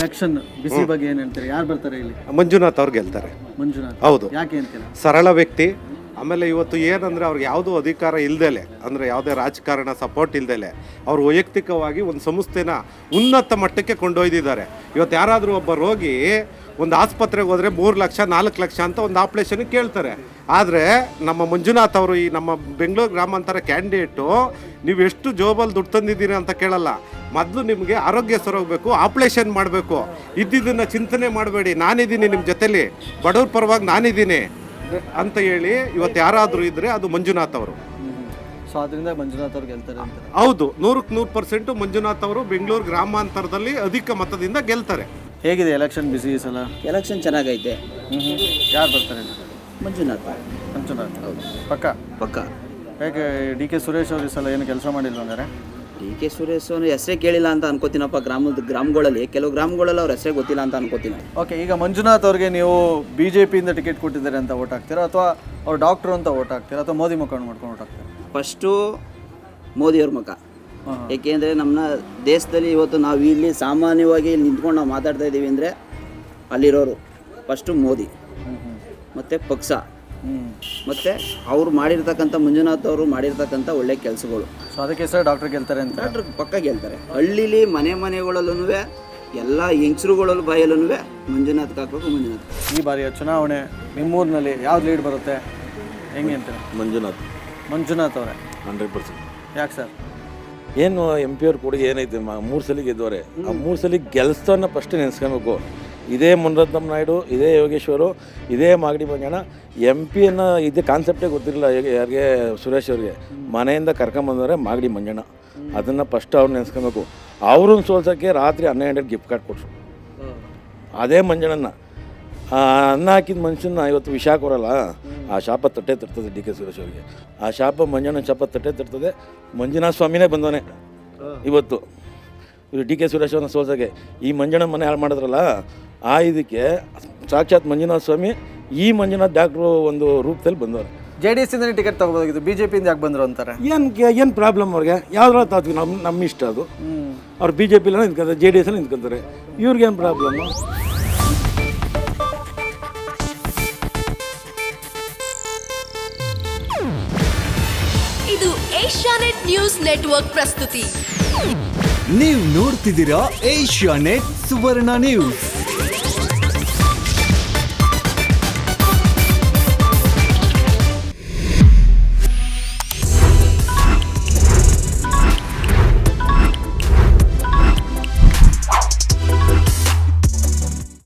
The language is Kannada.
ಎಲೆಕ್ಷನ್ ಬಿಸಿ ಬಗ್ಗೆ ಏನ್ ಹೇಳ್ತಾರೆ? ಯಾರು ಬರ್ತಾರೆ ಇಲ್ಲಿ? ಮಂಜುನಾಥ್ ಅವ್ರು ಗೆಲ್ತಾರೆ. ಮಂಜುನಾಥ್. ಹೌದು. ಯಾಕೆ ಅಂತೀರಾ? ಸರಳ ವ್ಯಕ್ತಿ ಆಮೇಲೆ ಇವತ್ತು ಏನಂದ್ರೆ ಅವ್ರಿಗೆ ಯಾವುದೂ ಅಧಿಕಾರ ಇಲ್ದೇಲೆ, ಅಂದರೆ ಯಾವುದೇ ರಾಜಕಾರಣ ಸಪೋರ್ಟ್ ಇಲ್ದೇಲೆ, ಅವ್ರು ವೈಯಕ್ತಿಕವಾಗಿ ಒಂದು ಸಂಸ್ಥೆನ ಉನ್ನತ ಮಟ್ಟಕ್ಕೆ ಕೊಂಡೊಯ್ದಿದ್ದಾರೆ. ಇವತ್ತು ಯಾರಾದರೂ ಒಬ್ಬ ರೋಗಿ ಒಂದು ಆಸ್ಪತ್ರೆಗೆ ಹೋದರೆ ಮೂರು ಲಕ್ಷ, ನಾಲ್ಕು ಲಕ್ಷ ಅಂತ ಒಂದು ಆಪ್ರೇಷನ್ ಕೇಳ್ತಾರೆ. ಆದರೆ ನಮ್ಮ ಮಂಜುನಾಥ್ ಅವರು ಈ ನಮ್ಮ ಬೆಂಗಳೂರು ಗ್ರಾಮಾಂತರ ಕ್ಯಾಂಡಿಡೇಟು, ನೀವು ಎಷ್ಟು ಜೋಬಲ್ಲಿ ದುಡ್ಡು ತಂದಿದ್ದೀರಿ ಅಂತ ಕೇಳಲ್ಲ. ಮೊದಲು ನಿಮಗೆ ಆರೋಗ್ಯ ಸರೋಗಬೇಕು ಆಪ್ರೇಷನ್ ಮಾಡಬೇಕು. ಇದ್ದಿದ್ದನ್ನು ಚಿಂತನೆ ಮಾಡಬೇಡಿ. ನಾನಿದ್ದೀನಿ ನಿಮ್ಮ ಜೊತೇಲಿ. ಬಡವ್ರ ಪರವಾಗಿ ನಾನಿದ್ದೀನಿ. ಅಂತ ಹೇಳಿ ಇವತ್ತು ಯಾರಾದರೂ ಇದ್ರೆ ಅದು ಮಂಜುನಾಥ್ ಅವರು. ಸೊ ಅದರಿಂದ ಮಂಜುನಾಥ್ ಅವ್ರು ಗೆಲ್ತಾರೆ ಅಂತ ಹೌದು ನೂರಕ್ಕೆ ನೂರು ಪರ್ಸೆಂಟು ಮಂಜುನಾಥ್ ಅವರು ಬೆಂಗಳೂರು ಗ್ರಾಮಾಂತರದಲ್ಲಿ ಅಧಿಕ ಮತದಿಂದ ಗೆಲ್ತಾರೆ. ಹೇಗಿದೆ ಎಲೆಕ್ಷನ್ ಬಿಸಿ ಈ ಸಲ? ಎಲೆಕ್ಷನ್ ಚೆನ್ನಾಗೈತೆ. ಯಾರು ಬರ್ತಾರೆ? ಮಂಜುನಾಥ್. ಮಂಜುನಾಥ್ ಮಂಜುನಾಥ್ ಪಕ್ಕ. ಪಕ್ಕ? ಹೇಗೆ ಡಿ ಕೆ ಸುರೇಶ್ ಅವರು ಈ ಸಲ ಏನು ಕೆಲಸ ಮಾಡಿಲ್ಲ ಅಂದರೆ? ಡಿ ಕೆ ಸುರೇಶ್ ಅವನು ಹೆಸರೇ ಕೇಳಿಲ್ಲ ಅಂತ ಅನ್ಕೋತೀನಪ್ಪ ಗ್ರಾಮದ ಗ್ರಾಮಗಳಲ್ಲಿ. ಕೆಲವು ಗ್ರಾಮಗಳಲ್ಲಿ ಅವ್ರ ಹೆಸರೇ ಗೊತ್ತಿಲ್ಲ ಅಂತ ಅನ್ಕೋತೀನಿ. ಓಕೆ ಈಗ ಮಂಜುನಾಥ್ ಅವ್ರಿಗೆ ನೀವು ಬಿ ಜೆ ಪಿಯಿಂದ ಟಿಕೆಟ್ ಕೊಟ್ಟಿದ್ದಾರೆ ಅಂತ ಓಟ್ ಹಾಕ್ತೀರಾ ಅಥವಾ ಅವ್ರು ಡಾಕ್ಟ್ರು ಅಂತ ಓಟ್ ಹಾಕ್ತೀರಾ ಅಥವಾ ಮೋದಿ ಮುಖಂಡ್ ಮಾಡ್ಕೊಂಡು ಓಟ್ ಹಾಕ್ತೀರಾ? ಫಸ್ಟು ಮೋದಿಯವ್ರ ಮುಖ. ಏಕೆಂದರೆ ನಮ್ಮ ದೇಶದಲ್ಲಿ ಇವತ್ತು ನಾವು ಇಲ್ಲಿ ಸಾಮಾನ್ಯವಾಗಿ ಇಲ್ಲಿ ನಿಂತ್ಕೊಂಡು ನಾವು ಮಾತಾಡ್ತಾ ಇದ್ದೀವಿ ಅಂದರೆ ಅಲ್ಲಿರೋರು. ಫಸ್ಟು ಮೋದಿ. ಮತ್ತು ಪಕ್ಷ. ಮತ್ತು ಅವ್ರು ಮಾಡಿರ್ತಕ್ಕಂಥ ಮಂಜುನಾಥ್ ಅವರು ಮಾಡಿರ್ತಕ್ಕಂಥ ಒಳ್ಳೆ ಕೆಲಸಗಳು. ಸೊ ಅದಕ್ಕೆ ಸರ್ ಡಾಕ್ಟರ್ ಗೆಲ್ತಾರೆ ಅಂತ. ಡಾಕ್ಟರ್ ಪಕ್ಕ ಗೆಲ್ತಾರೆ. ಹಳ್ಳಿಲಿ ಮನೆ ಮನೆಗಳಲ್ಲೂ ಎಲ್ಲ ಹೆಂಚರುಗಳಲ್ಲೂ ಬಾಯಲ್ಲೂ ಮಂಜುನಾಥ್ ಹಾಕ್ಬೇಕು ಮಂಜುನಾಥ್ ಈ ಬಾರಿಯ ಚುನಾವಣೆ ನಿಮ್ಮೂರಿನಲ್ಲಿ ಯಾವ್ದು ಲೀಡ್ ಬರುತ್ತೆ? ಹೆಂಗೆ ಅಂತ ಮಂಜುನಾಥ್. ಮಂಜುನಾಥ್ ಅವರೇ. Hundred percent. ಯಾಕೆ ಸರ್ ಏನು ಎಂ ಪಿ ಅವ್ರ ಕೊಡುಗೆ ಏನೈತೆ ಮ- ಮೂರು ಸಲ ಗೆದ್ದವ್ರೆ. ಆ ಮೂರು ಸಲ ಗೆಲ್ಸ್ತವನ್ನ ಫಸ್ಟ್ ನೆನೆಸ್ಕೊಬೇಕು. ಇದೇ ಮುನರತ್ನಂ ನಾಯ್ಡು ಇದೇ ಯೋಗೇಶ್ವರು ಇದೇ ಮಾಗಡಿ ಮಂಜಣ್ಣ. ಎಂ ಪಿ ಅನ್ನೋ ಇದೇ ಕಾನ್ಸೆಪ್ಟೇ ಗೊತ್ತಿರಲಿಲ್ಲ ಯಾರಿಗೆ? ಸುರೇಶ್ ಅವರಿಗೆ. ಮನೆಯಿಂದ ಕರ್ಕೊಂಬಂದವ್ರೆ ಮಾಗಡಿ ಮಂಜಣ್ಣ. ಅದನ್ನು ಫಸ್ಟ್ ಅವ್ರು ನೆನೆಸ್ಕೊಬೇಕು. ಅವ್ರನ್ನ ಸೋಲ್ಸೋಕ್ಕೆ ರಾತ್ರಿ ಹನ್ನೆರಡು ಗಿಫ್ಟ್ ಕಾರ್ಡ್ ಕೊಟ್ರು. ಅದೇ ಮಂಜಣ್ಣನ ಅನ್ನ ಹಾಕಿದ ಮನುಷ್ಯನ ಇವತ್ತು ವಿಷ ಕೊರಲ್ಲ ಆ ಶಾಪ ತಟ್ಟೆ ತರ್ತದೆ ಡಿ ಕೆ ಸುರೇಶ್ ಅವರಿಗೆ. ಆ ಶಾಪ ಮಂಜಣ್ಣನ ಶಾಪ ತಟ್ಟೆ ತರ್ತದೆ ಮಂಜುನಾಥ ಸ್ವಾಮಿನೇ ಬಂದವನೆ ಇವತ್ತು. ಇವರು ಡಿ ಕೆ ಸುರೇಶ್ ಅವ್ರನ್ನ ಸೋಲ್ಸೋಕ್ಕೆ. ಈ ಮಂಜಣ್ಣ ಮನೆ ಹಾಳು ಮಾಡಿದ್ರಲ್ಲ ಆ ಇದಕ್ಕೆ ಸಾಕ್ಷಾತ್ ಮಂಜುನಾಥ ಸ್ವಾಮಿ ಈ ಮಂಜುನಾಥ್ ಡಾಕ್ಟ್ರು ಒಂದು ರೂಪದಲ್ಲಿ ಬಂದವರು. ಜೆ ಡಿ ಎಸ್ ಇಂದನೇ ಟಿಕೆಟ್ ತಗೋಬೋದಾಗಿತ್ತು ಬಿ ಜೆ ಪಿಯಿಂದ ಯಾಕೆ ಬಂದರು ಅಂತಾರೆ? ಏನು ಏನು ಪ್ರಾಬ್ಲಮ್ ಅವ್ರಿಗೆ? ಯಾವ್ದಾರ ತಾತ್ವಿ ನಮ್ಮ ನಮ್ಮ ಇಷ್ಟ ಅದು. ಅವ್ರು ಬಿ ಜೆ ಪಿಲೇ ನಿಂತ್ಕೊಂತಾರೆ ಜೆ ಡಿ ಎಸ್ ನಿಂತ್ಕೊಂತಾರೆ. ಇವ್ರಿಗೇನು ಪ್ರಾಬ್ಲಮ್ಮು ಇದು ಏಷ್ಯಾನೆಟ್ ನ್ಯೂಸ್ ನೆಟ್ವರ್ಕ್ ಪ್ರಸ್ತುತಿ. ನೀವು ನೋಡ್ತಿದ್ದೀರಾ ಏಷ್ಯಾ ನೆಟ್ ಸುವರ್ಣ ನ್ಯೂಸ್.